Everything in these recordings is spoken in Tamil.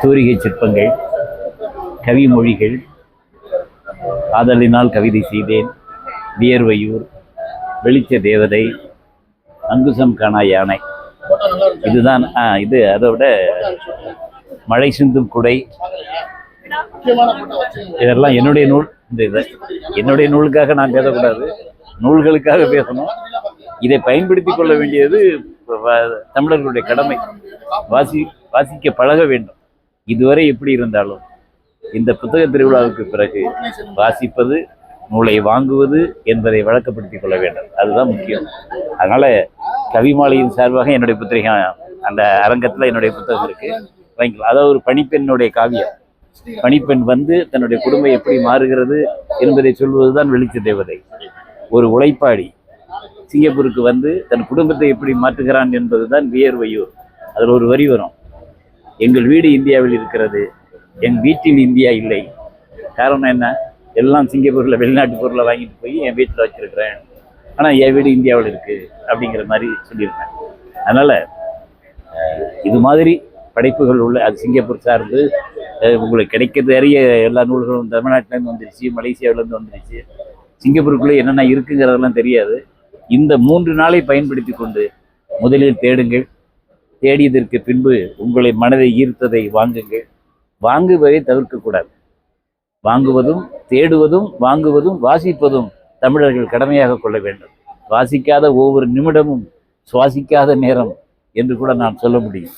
தூரிகை சிற்பங்கள் கவிமொழிகள் காதலினால் கவிதை செய்தேன் வியர்வையூர் வெளிச்ச தேவதை அங்குசம் காணா யானை. இதுதான் ஆ இது அதோட மழை சிந்தும் குடை. இதெல்லாம் என்னுடைய நூல் இந்த இதை என்னுடைய நூலுக்காக நான் பேசக்கூடாது. நூல்களுக்காக பேசணும். இதை பயன்படுத்தி கொள்ள வேண்டியது தமிழர்களுடைய கடமை. வாசி வாசிக்க பழக வேண்டும். இதுவரை எப்படி இருந்தாலும் இந்த புத்தக திருவிழாவுக்கு பிறகு வாசிப்பது நூலை வாங்குவது என்பதை வழக்கப்படுத்திக் கொள்ள வேண்டும். அதுதான் முக்கியம். அதனால கவிமாலையின் சார்பாக என்னுடைய புத்தகம் அந்த அரங்கத்தில் என்னுடைய புத்தகம் இருக்கு. வாங்கிக்கலாம். அதாவது ஒரு பணிப்பெண்ணுடைய காவியம். பணிப்பெண் வந்து தன்னுடைய குடும்பம் எப்படி மாறுகிறது என்பதை சொல்வதுதான் வெளிச்ச தேவதை. ஒரு உழைப்பாடி சிங்கப்பூருக்கு வந்து தன் குடும்பத்தை எப்படி மாற்றுகிறான் என்பதுதான் வியர்வையூர். அதில் ஒரு வரி வரும். எங்கள் வீடு இந்தியாவில் இருக்கிறது. என் வீட்டில் இந்தியா இல்லை. காரணம் என்ன? எல்லாம் சிங்கப்பூரில் வெளிநாட்டு பொருளை வாங்கிட்டு போய் என் வீட்டில் வச்சிருக்கிறேன். ஆனால் என் வீடு இந்தியாவில் இருக்குது அப்படிங்கிற மாதிரி சொல்லியிருக்கேன் அதனால் இது மாதிரி படைப்புகள் உள்ள அது சிங்கப்பூர் சார்ந்து உங்களுக்கு கிடைக்கிறது அறிய எல்லா நூல்களும் தமிழ்நாட்டிலேருந்து வந்துருச்சு மலேசியாவிலேருந்து வந்துருச்சு. சிங்கப்பூருக்குள்ளே என்னென்ன இருக்குங்கிறதெல்லாம் தெரியாது. இந்த மூன்று நாளை பயன்படுத்தி கொண்டு முதலில் தேடுங்கள் தேடியதற்கு பின்பு உங்களை மனதை ஈர்த்ததை வாங்குங்கள். வாங்குவதை தவிர்க்கக்கூடாது வாங்குவதும் தேடுவதும் வாங்குவதும் வாசிப்பதும் தமிழர்கள் கடமையாக கொள்ள வேண்டும். வாசிக்காத ஒவ்வொரு நிமிடமும் சுவாசிக்காத நேரம் என்று கூட நான் சொல்ல முடியும்.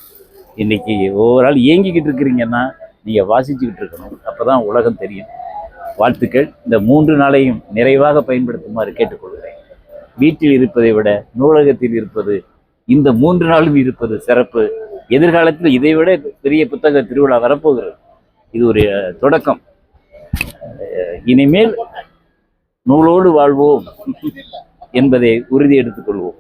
இன்னைக்கு ஒவ்வொரு ஆள் இயங்கிக்கிட்டு இருக்கிறீங்கன்னா நீங்கள் வாசிச்சுக்கிட்டு இருக்கணும். அப்போ தான் உலகம் தெரியும். வாழ்த்துக்கள். இந்த மூன்று நாளையும் நிறைவாக பயன்படுத்துமாறு கேட்டுக்கொள்கிறேன். வீட்டில் இருப்பதை விட நூலகத்தில் இருப்பது இந்த மூன்று நாளும் இருப்பது சிறப்பு. எதிர்காலத்தில் இதை விட பெரிய புத்தக திருவிழா வரப்போகிறது. இது ஒரு தொடக்கம். இனிமேல் நூலோடு வாழ்வோம் என்பதை உறுதி எடுத்துக்கொள்வோம்